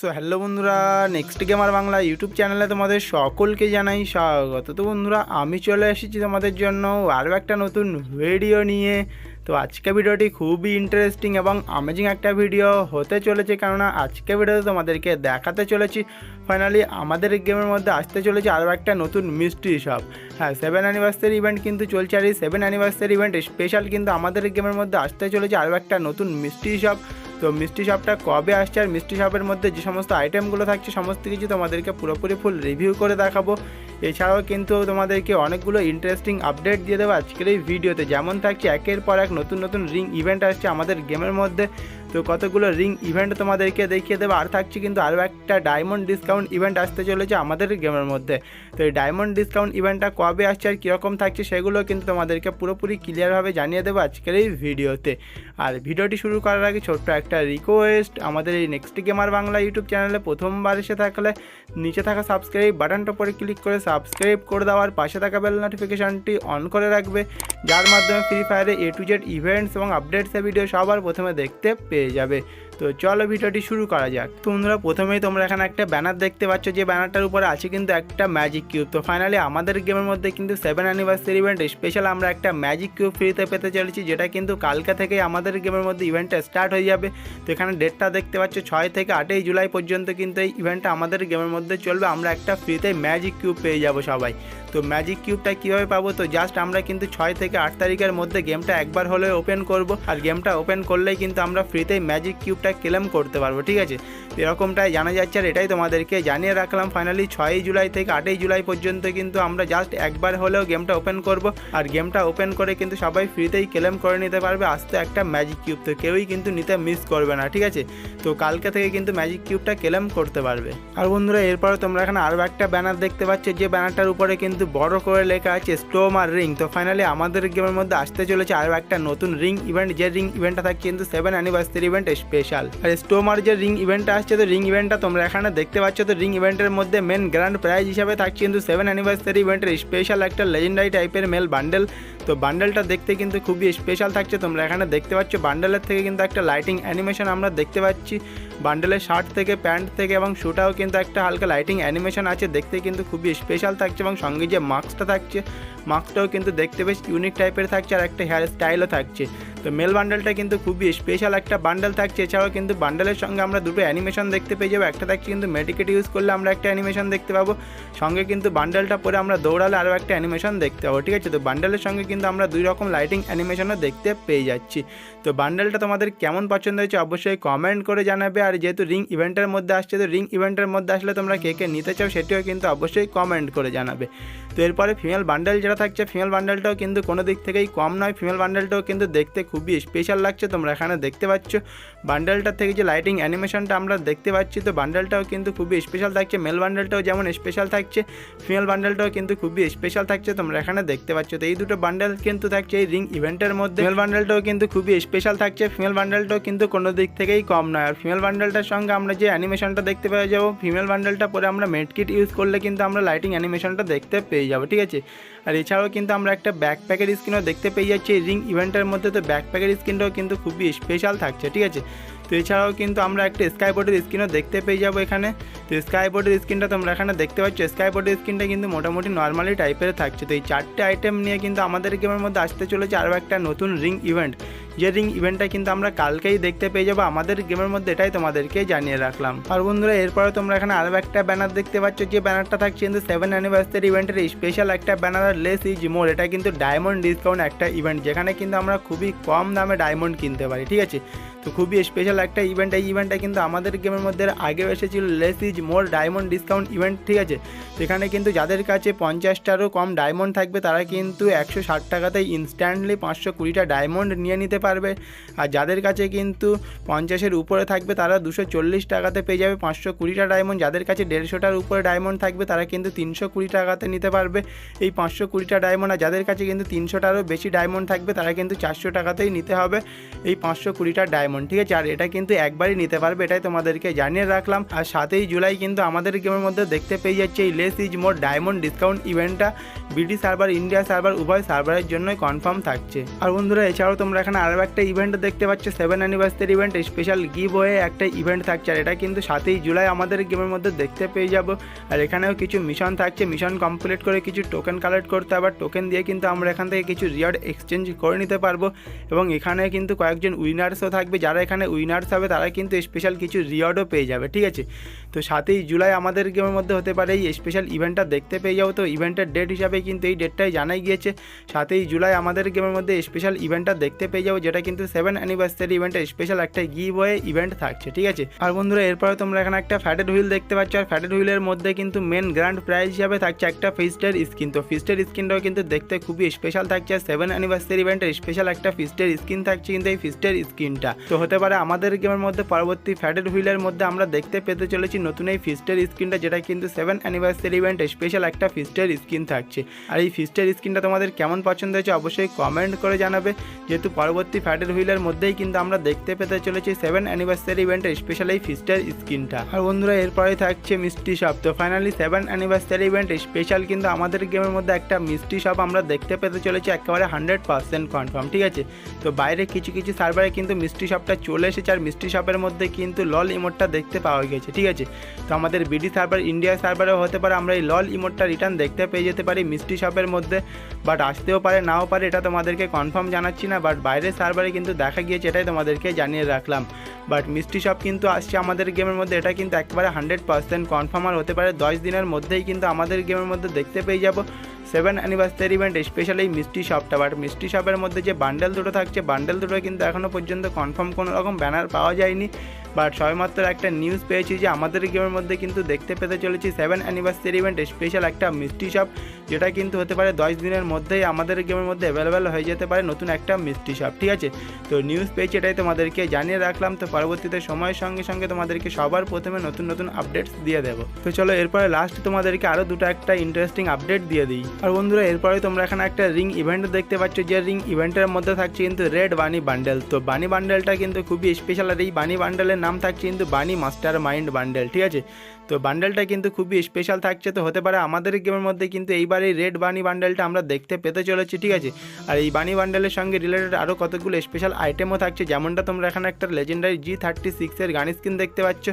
So hello বন্ধুরা next gamer Bangla YouTube চ্যানেলে তোমাদের সকলকে জানাই স্বাগত। তো বন্ধুরা, আমি চলে এসেছি তোমাদের জন্য আরও একটা নতুন ভিডিও নিয়ে। তো আজকে ভিডিওটি খুবই ইন্টারেস্টিং এবং আমেজিং একটা ভিডিও হতে চলেছে কেননা আজকে ভিডিওতে তোমাদেরকে দেখাতে চলেছি। ফাইনালি আমাদের গেমের মধ্যে আসতে চলেছে আরও একটা নতুন মিস্ট্রি শপ হ্যাঁ সেভেন অ্যানিভার্সারি ইভেন্ট কিন্তু চলছে আর এই সেভেন অ্যানিভার্সারি ইভেন্ট স্পেশাল কিন্তু আমাদের গেমের মধ্যে আসতে চলেছে আরও একটা নতুন মিস্ট্রি শপ তো মিষ্টি শপটা কবে আসছে আর মিষ্টি শপের মধ্যে যে সমস্ত আইটেমগুলো থাকছে, সমস্ত কিছু তোমাদেরকে পুরোপুরি ফুল রিভিউ করে দেখাবো। এছাড়াও কিন্তু তোমাদেরকে অনেকগুলো ইন্টারেস্টিং আপডেট দিয়ে দেবো আজকের এই ভিডিওতে যেমন থাকছে একের পর এক নতুন নতুন রিং ইভেন্ট আসছে আমাদের গেমের মধ্যে। তো কতগুলো রিং ইভেন্ট তোমাদেরকে দেখিয়ে দেবো। আর থাকছে কিন্তু আরও একটা ডায়মন্ড ডিসকাউন্ট ইভেন্ট আসতে চলেছে আমাদের গেমের মধ্যে। তো এই ডায়মন্ড ডিসকাউন্ট ইভেন্টটা কবে আসছে আর কীরকম থাকছে সেগুলো কিন্তু তোমাদেরকে পুরোপুরি ক্লিয়ারভাবে জানিয়ে দেবো আজকের এই ভিডিওতে। আর ভিডিওটি শুরু করার আগে ছোট্ট একটা রিকোয়েস্ট আমাদের এই নেক্সট গেমার বাংলা ইউটিউব চ্যানেলে প্রথমবার এসে থাকলে নিচে থাকা সাবস্ক্রাইব বাটনটা পরে ক্লিক করে সাবস্ক্রাইব করে দেওয়ার পাশে থাকা বেল নোটিফিকেশানটি অন করে রাখবে। যার মাধ্যমে ফ্রি ফায়ারে এ টু জেড ইভেন্টস এবং আপডেটসের ভিডিও সবার প্রথমে দেখতে পেয়ে যাবে তো চলো ভিডিওটি শুরু করা যাক। তো বন্ধুরা, প্রথমেই তোমরা এখানে একটা ব্যানার দেখতে পাচ্ছ, যে ব্যানারটার উপরে আছে কিন্তু একটা ম্যাজিক কিউব। তো ফাইনালি আমাদের গেমের মধ্যে কিন্তু সেভেন অ্যানিভার্সারি ইভেন্ট, স্পেশাল আমরা একটা ম্যাজিক কিউব ফ্রিতে পেতে চলেছি, যেটা কিন্তু কালকে থেকেই আমাদের গেমের মধ্যে ইভেন্টটা স্টার্ট হয়ে যাবে। তো এখানে ডেটটা দেখতে পাচ্ছ, ছয় থেকে আটই জুলাই পর্যন্ত কিন্তু এই ইভেন্টটা আমাদের গেমের মধ্যে চলবে। আমরা একটা ফ্রিতে ম্যাজিক কিউব পেয়ে যাব সবাই। তো ম্যাজিক কিউবটা কীভাবে পাবো? তো জাস্ট আমরা কিন্তু ছয় থেকে আট তারিখের মধ্যে গেমটা একবার হলে ওপেন করব। আর গেমটা ওপেন করলেই কিন্তু আমরা ফ্রিতেই ম্যাজিক কিউবটা ক্লেম করতে পারব, ঠিক আছে? এরকমটাই জানা যাচ্ছে আর এটাই তোমাদেরকে জানিয়ে রাখলাম। ফাইনালি ছয়ই জুলাই থেকে আটই জুলাই পর্যন্ত কিন্তু আমরা জাস্ট একবার হলেও গেমটা ওপেন করব। আর গেমটা ওপেন করে কিন্তু সবাই ফ্রিতেই ক্লেম করে নিতে পারবে। আসতে একটা ম্যাজিক কিউব তো কেউই কিন্তু নিতে মিস করবে না, ঠিক আছে? তো কালকে থেকে কিন্তু ম্যাজিক কিউবটা ক্লেম করতে পারবে। আর বন্ধুরা এরপরে তোমরা এখানে আরও একটা ব্যানার দেখতে পাচ্ছ, যে ব্যানারটার উপরে কিন্তু বড় করে লেখা আছে স্টোম আর রিং তো ফাইনালি আমাদের গেমের মধ্যে আসতে চলেছে আরও একটা নতুন রিং ইভেন্ট যে রিং ইভেন্টটা থাকছে কিন্তু সেভেন অ্যানিভার্সারি ইভেন্ট স্পেশাল আর স্টোম আর যে রিং ইভেন্টটা আসছে, তো রিং ইভেন্টটা তোমরা এখানে দেখতে পাচ্ছ। তো রিং ইভেন্টের মধ্যে মেন গ্র্যান্ড প্রাইজ হিসাবে থাকছে কিন্তু সেভেন অ্যানিভার্সারি ইভেন্টের স্পেশাল একটা লেজেন্ডারি টাইপের মেল বান্ডেল তো বান্ডেলটা দেখতে কিন্তু খুবই স্পেশাল থাকছে। তোমরা এখানে দেখতে পাচ্ছ বান্ডেলের থেকে কিন্তু একটা লাইটিং অ্যানিমেশন আমরা দেখতে পাচ্ছি। বান্ডেলের শার্ট থেকে প্যান্ট থেকে এবং শুটাও কিন্তু একটা হালকা লাইটিং অ্যানিমেশন আছে। দেখতে কিন্তু খুবই স্পেশাল থাকছে এবং সঙ্গে যে মাস্কটা থাকছে মাস্কটাও কিন্তু দেখতে বেশ ইউনিক টাইপের থাকছে আর একটা হেয়ার স্টাইলও থাকছে। তো মেল বান্ডেলটা কিন্তু খুবই স্পেশাল একটা বান্ডেল থাকছে। এছাড়াও কিন্তু বান্ডেলের সঙ্গে আমরা দুটো অ্যানিমেশন দেখতে পেয়ে যাব। একটা থাকছে কিন্তু মেডিকেট ইউজ করলে আমরা একটা অ্যানিমেশন দেখতে পাবো। সঙ্গে কিন্তু বান্ডেলটা পরে আমরা দৌড়ালে আরও একটা অ্যানিমেশন দেখতে পাবো, ঠিক আছে? তো বান্ডেলের সঙ্গে কিন্তু আমরা দুই রকম লাইটিং অ্যানিমেশনও দেখতে পেয়ে যাচ্ছি। তো বান্ডেলটা তোমাদের কেমন পছন্দ হয়েছে অবশ্যই কমেন্ট করে জানাবে। আর যেহেতু রিং ইভেন্টের মধ্যে আসছে, তো রিং ইভেন্টের মধ্যে আসলে তোমরা কে কে নিতে চাও সেটিও কিন্তু অবশ্যই কমেন্ট করে জানাবে। তো এরপরে ফিমেল বান্ডেল যেটা থাকছে ফিমেল বান্ডেলটাও কিন্তু কোনো দিক থেকেই কম নয়। ফিমেল বান্ডেলটাও কিন্তু দেখতে খুবই স্পেশাল লাগছে, তোমরা এখানে দেখতে পাচ্ছ। বান্ডেলটার থেকে যে লাইটিং অ্যানিমেশনটা আমরা দেখতে পাচ্ছি, তো বান্ডেলটাও কিন্তু খুবই স্পেশাল থাকছে। মেল বান্ডেলটাও যেমন স্পেশাল থাকছে ফিমেল বান্ডেলটাও কিন্তু খুবই স্পেশাল থাকছে, তোমরা এখানে দেখতে পাচ্ছ। তো এই দুটো বান্ডেল কিন্তু থাকছে এই রিং ইভেন্টের মধ্যে। ফিমেল বান্ডেলটাও কিন্তু খুবই স্পেশাল থাকছে ফিমেল বান্ডেলটাও কিন্তু কোনো দিক থেকেই কম নয়। আর ফিমেল বান্ডেলটার সঙ্গে আমরা যে অ্যানিমেশনটা দেখতে পেয়ে যাব ফিমেল বান্ডেলটা পরে আমরা মেডকিট ইউজ করলে কিন্তু আমরা লাইটিং অ্যানিমেশনটা দেখতে পেয়ে যাব, ঠিক আছে? আর এছাড়াও কিন্তু আমরা একটা ব্যাকপ্যাকের স্ক্রিনও দেখতে পেয়ে যাচ্ছি, এই রিং ইভেন্টের মধ্যে তো ব্যাকপ্যাকের স্ক্রিনটাও কিন্তু খুবই স্পেশাল থাকছে, ঠিক আছে? তো এছাড়াও কিন্তু আমরা একটা স্কাইবোর্ডের স্ক্রিনও দেখতে পেয়ে যাব এখানে। তো স্কাইবোর্ডের স্ক্রিনটা তোমরা এখানে দেখতে পাচ্ছ স্কাইবোর্ডের স্ক্রিনটা কিন্তু মোটামুটি নর্মালি টাইপের থাকছে। তো এই চারটে আইটেম নিয়ে কিন্তু আমাদের গেমের মধ্যে আসতে চলেছে আরও একটা নতুন রিং ইভেন্ট যে রিং ইভেন্টটা কিন্তু আমরা কালকেই দেখতে পেয়ে যাব। আমাদের গেমের মধ্যে এটাই তোমাদেরকে জানিয়ে রাখলাম। আর বন্ধুরা এরপরে তোমরা এখানে আরও একটা ব্যানার দেখতে পাচ্ছ। যে ব্যানারটা থাকছে কিন্তু সেভেন অ্যানিভার্সারি ইভেন্টের স্পেশাল একটা ব্যানার আর লেস ইজ মোর এটা কিন্তু ডায়মন্ড ডিসকাউন্ট একটা ইভেন্ট যেখানে কিন্তু আমরা খুবই কম দামে ডায়মন্ড কিনতে পারি, ঠিক আছে? তো খুবই স্পেশাল একটা ইভেন্ট এই ইভেন্টটা কিন্তু আমাদের গেমের মধ্যে আগে এসেছিল less is more diamond discount event ঠিক আছে? সেখানে কিন্তু যাদের কাছে পঞ্চাশটারও কম ডায়মন্ড থাকবে, তারা কিন্তু একশো ষাট টাকাতেই ইনস্ট্যান্টলি পাঁচশো কুড়িটা ডায়মন্ড নিয়ে নিতে পারবে। আর যাদের কাছে কিন্তু পঞ্চাশের উপরে থাকবে, তারা দুশো চল্লিশ টাকাতে পেয়ে যাবে। পাঁচশো কুড়িটা ডায়মন্ড যাদের কাছে দেড়শোটার উপরে ডায়মন্ড থাকবে, তারা কিন্তু তিনশো কুড়ি টাকাতে নিতে পারবে। এই পাঁচশো কুড়িটা ডায়মন্ড আর যাদের কাছে কিন্তু তিনশোটারও বেশি ডায়মন্ড থাকবে, তারা কিন্তু চারশো টাকাতেই নিতে হবে এই পাঁচশো কুড়িটা ডায়মন্ড ঠিক আছে? আর এটা কিন্তু একবারই নিতে পারবে, এটাই তোমাদেরকে জানিয়ে রাখলাম। আর সাতই জুলাই কিন্তু আমাদের গেমের মধ্যে দেখতে পেয়ে যাচ্ছে এই less is more diamond discount ইভেন্টটা বিডি সার্ভার ইন্ডিয়া সার্ভার উভয় সার্ভারের জন্যই কনফার্ম থাকছে। আর বন্ধুরা, এছাড়াও তোমরা এখানে আরও একটা ইভেন্ট দেখতে পাচ্ছ seven anniversary event special give হয়ে একটা ইভেন্ট থাকছে, আর এটা কিন্তু সাতই জুলাই আমাদের গেমের মধ্যে দেখতে পেয়ে যাব। আর এখানেও কিছু মিশন থাকছে মিশন কমপ্লিট করে কিছু টোকেন কালেক্ট করতে আবার টোকেন দিয়ে কিন্তু আমরা এখান থেকে কিছু রিয়ার্ড এক্সচেঞ্জ করে নিতে পারব। এবং এখানে কিন্তু কয়েকজন উইনার্সও থাকবে, যারা এখানে উইনার্স হবে, তারা কিন্তু স্পেশাল কিছু রিওয়ার্ডও পেয়ে যাবে, ঠিক আছে? তো সাতই জুলাই আমাদের গেমের মধ্যে হতে পারে, এই স্পেশাল ইভেন্টটা দেখতে পেয়ে যাব। তো ইভেন্টের ডেট হিসাবে কিন্তু এই ডেটটাই জানাই গিয়েছে, সাতই জুলাই আমাদের গেমের মধ্যে স্পেশাল ইভেন্টটা দেখতে পেয়ে যাব যেটা কিন্তু সেভেন অ্যানিভার্সারি ইভেন্টের স্পেশাল একটা গিভ ওয়ে ইভেন্ট থাকছে, ঠিক আছে? আর বন্ধুরা, এরপরে তোমরা এখানে একটা ফ্যাটেড হুইল দেখতে পাচ্ছ, আর ফ্যাটেড হুইলের মধ্যে কিন্তু মেন গ্র্যান্ড প্রাইজ হিসাবে থাকছে একটা ফিস্টের স্কিন তো ফিস্টের স্কিনটাও কিন্তু দেখতে খুবই স্পেশাল থাকছে, আর সেভেন অ্যানিভার্সারি ইভেন্টের স্পেশাল একটা ফিস্টের স্কিন থাকছে কিন্তু এই ফিস্টের স্কিনটা তো হতে পারে আমাদের গেমের মধ্যে পরবর্তী ফ্যাটেড হুইলের মধ্যে আমরা দেখতে পেতে চলেছি নতুন এই ফিস্টের স্কিনটা যেটা কিন্তু সেভেন অ্যানিভার্সারি ইভেন্টে স্পেশাল একটা ফিস্টের স্কিন থাকছে। আর এই ফিস্টের স্কিনটা তোমাদের কেমন পছন্দ হয়েছে অবশ্যই কমেন্ট করে জানাবে। যেহেতু পরবর্তী ফ্যাটেড হুইলের মধ্যেই কিন্তু আমরা দেখতে পেতে চলেছি সেভেন অ্যানিভার্সারি ইভেন্টের স্পেশাল এই ফিস্টের স্কিনটা। আর বন্ধুরা এরপরে থাকছে মিষ্টি শপ। তো finally seven anniversary event special কিন্তু আমাদের গেমের মধ্যে একটা মিষ্টি শপ আমরা দেখতে পেতে চলেছি, একেবারে হান্ড্রেড পার্সেন্ট কনফার্ম ঠিক আছে? তো বাইরে কিছু কিছু সার্ভারে কিন্তু মিষ্টি শপটা চলে এসেছে, আর মিষ্টি শপের মধ্যে কিন্তু লল ইমোটটা দেখতে পাওয়া গেছে, ঠিক আছে? তো আমাদের বিডি সার্ভার ইন্ডিয়া সার্ভারেও হতে পারে, আমরা এই লল ইমোটটা রিটার্ন দেখতে পেয়ে যেতে পারি মিষ্টি শপের মধ্যে বাট আসতেও পারে, নাও পারে, এটা তোমাদেরকে কনফার্ম জানাচ্ছি না বাট বাইরের সার্ভারে কিন্তু দেখা গিয়েছে, এটাই তোমাদেরকে জানিয়ে রাখলাম। বাট মিষ্টি শপ কিন্তু আসছে আমাদের গেমের মধ্যে, এটা কিন্তু একবারে হান্ড্রেড পার্সেন্ট কনফার্ম আর হতে পারে দশ দিনের মধ্যেই কিন্তু আমাদের গেমের মধ্যে দেখতে পেয়ে যাব। সেভেন অ্যানিভার্সারি ইভেন্ট স্পেশালি মিষ্টি শপটা বাট মিষ্টি শপের মধ্যে যে বান্ডেল দুটো থাকছে বান্ডেল দুটো কিন্তু এখনও পর্যন্ত কনফার্ম কোনো রকম ব্যানার পাওয়া যায়নি। বাট সবেমাত্র একটা নিউজ পেয়েছি যে আমাদের গেমের মধ্যে কিন্তু দেখতে পেতে চলেছি সেভেন অ্যানিভার্সারি ইভেন্ট স্পেশাল একটা মিষ্টি শপ যেটা কিন্তু হতে পারে দশ দিনের মধ্যেই আমাদের গেমের মধ্যে অ্যাভেলেবেল হয়ে যেতে পারে নতুন একটা মিষ্টি শপ ঠিক আছে? তো নিউজ পেয়েছি এটাই তোমাদেরকে জানিয়ে রাখলাম, তো পরবর্তীতে সময়ের সঙ্গে সঙ্গে তোমাদেরকে সবার প্রথমে নতুন নতুন আপডেটস দিয়ে দেবো। তো চলো এরপরে লাস্ট তোমাদেরকে আরও দুটো একটা ইন্টারেস্টিং আপডেট দিয়ে দিই। আর বন্ধুরা, এরপরে তোমরা এখানে একটা রিং ইভেন্ট দেখতে পাচ্ছ, যে রিং ইভেন্টের মধ্যে থাকছে কিন্তু রেড বানি বান্ডেল তো বানি বান্ডেলটা কিন্তু খুবই স্পেশাল আর এই বানি বান্ডেলের নাম থাকছে কিন্তু বানি মাস্টার মাইন্ড বান্ডেল, ঠিক আছে? তো বান্ডেলটা কিন্তু খুবই স্পেশাল থাকছে, তো হতে পারে আমাদের গেমের মধ্যে কিন্তু এইবার এই রেড বানি বান্ডেলটা আমরা দেখতে পেতে চলেছি, ঠিক আছে? আর এই বানি বান্ডেলের সঙ্গে রিলেটেড আরও কতগুলো স্পেশাল আইটেমও থাকছে, যেমনটা তোমরা এখানে একটা লেজেন্ডারি জি থার্টি সিক্সের গান স্কিন দেখতে পাচ্ছ।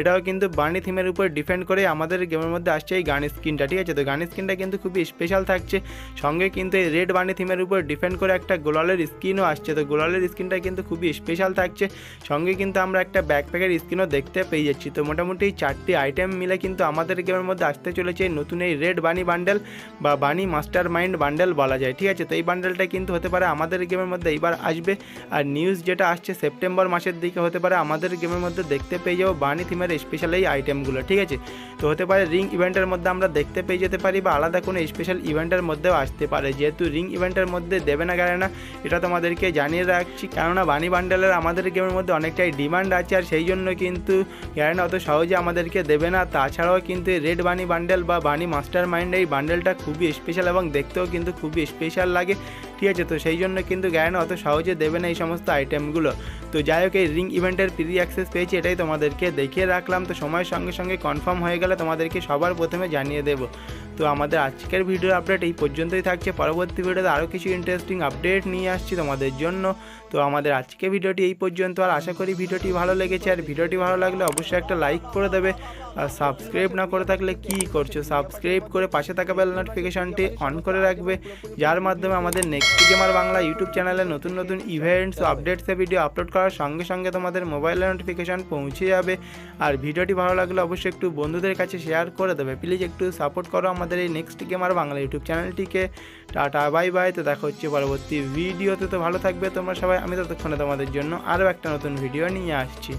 এটাও কিন্তু বানি থিমের উপর ডিপেন্ড করে আমাদের গেমের মধ্যে আসছে এই গান স্কিনটা ঠিক আছে? তো গান স্কিনটা কিন্তু খুবই স্পেশাল থাকছে। সঙ্গে কিন্তু এই রেড বানি থিমের উপর ডিপেন্ড করে একটা গোলালের স্কিনও আসছে, তো গোলালের স্কিনটা কিন্তু খুবই স্পেশাল থাকছে। সঙ্গে কিন্তু আমরা একটা ব্যাকপ্যাকের স্কিনও দেখতে পেয়ে যাচ্ছি। তো মোটামুটি চারটি আইটেম মিলে কিন্তু আমাদের গেমের মধ্যে আসতে চলেছে নতুন এই রেড বানি বান্ডেল বা বানি মাস্টার মাইন্ড বান্ডেল বলা যায়, ঠিক আছে? তো এই বান্ডেলটা কিন্তু হতে পারে আমাদের গেমের মধ্যে এইবার আসবে। আর নিউজ যেটা আসছে সেপ্টেম্বর মাসের দিকে হতে পারে আমাদের গেমের মধ্যে দেখতে পেয়ে যাব বানি থিমের স্পেশাল এই আইটেমগুলো ঠিক আছে? তো হতে পারে রিং ইভেন্টের মধ্যে আমরা দেখতে পেয়ে যেতে পারি বা আলাদা কোনো স্পেশাল ইভেন্টের মধ্যেও আসতে পারে। যেহেতু রিং ইভেন্টের মধ্যে দেবে না না, এটা তোমাদেরকে জানিয়ে রাখছি। কেননা বানি বান্ডেলের আমাদের গেমের মধ্যে অনেকটাই ডিমান্ড আছে আর সেই জন্য কিন্তু গ্যারেন্ট অত সহজে আমাদেরকে দেবে না। তাছাড়াও কিন্তু রেড বানি বান্ডেল বা বানি মাস্টার মাইন্ড এই বান্ডেলটা খুবই স্পেশাল এবং দেখতেও কিন্তু খুবই স্পেশাল লাগে। ঠিক আছে, তো সেই জন্য কিন্তু গ্যারেন্ট অত সহজে দেবে না এই সমস্ত আইটেমগুলো তো যাই হোক, এই রিং ইভেন্টের প্রি অ্যাক্সেস পেয়েছি, এটাই তোমাদেরকে দেখিয়ে রাখলাম। তো সময়ের সঙ্গে সঙ্গে কনফার্ম হয়ে গেলে তোমাদেরকে সবার প্রথমে জানিয়ে দেবো। তো আমাদের আজকের ভিডিও আপডেট এই পর্যন্তই থাকছে। পরবর্তী ভিডিওতে আরও কিছু ইন্টারেস্টিং আপডেট নিয়ে আসছি তোমাদের জন্য। তো আমাদের আজকে ভিডিওটি এই পর্যন্ত। আর আশা করি ভিডিওটি ভালো লেগেছে। আর ভিডিওটি ভালো লাগলে অবশ্যই একটা লাইক করে দেবে। আর সাবস্ক্রাইব না করে থাকলে কি করছ? সাবস্ক্রাইব করে পাশে থাকা বেল নোটিফিকেশানটি অন করে রাখবে। যার মাধ্যমে আমাদের নেক্সট গেমার বাংলা ইউটিউব চ্যানেলে নতুন নতুন ইভেন্টস ও আপডেটসের ভিডিও আপলোড করার সঙ্গে সঙ্গে তোমাদের মোবাইলে নোটিফিকেশান পৌঁছে যাবে। আর ভিডিওটি ভালো লাগলে অবশ্যই একটু বন্ধুদের কাছে শেয়ার করে দেবে। প্লিজ একটু সাপোর্ট করো আমাদের এই নেক্সট গেম আর বাংলা ইউটিউব চ্যানেলটিকে টাটা বাই বাই তো দেখা হচ্ছে পরবর্তী ভিডিওতে তো। ভালো থাকবে তোমরা সবাই, আমি ততক্ষণে তোমাদের জন্য আরও একটা নতুন ভিডিও নিয়ে আসছি।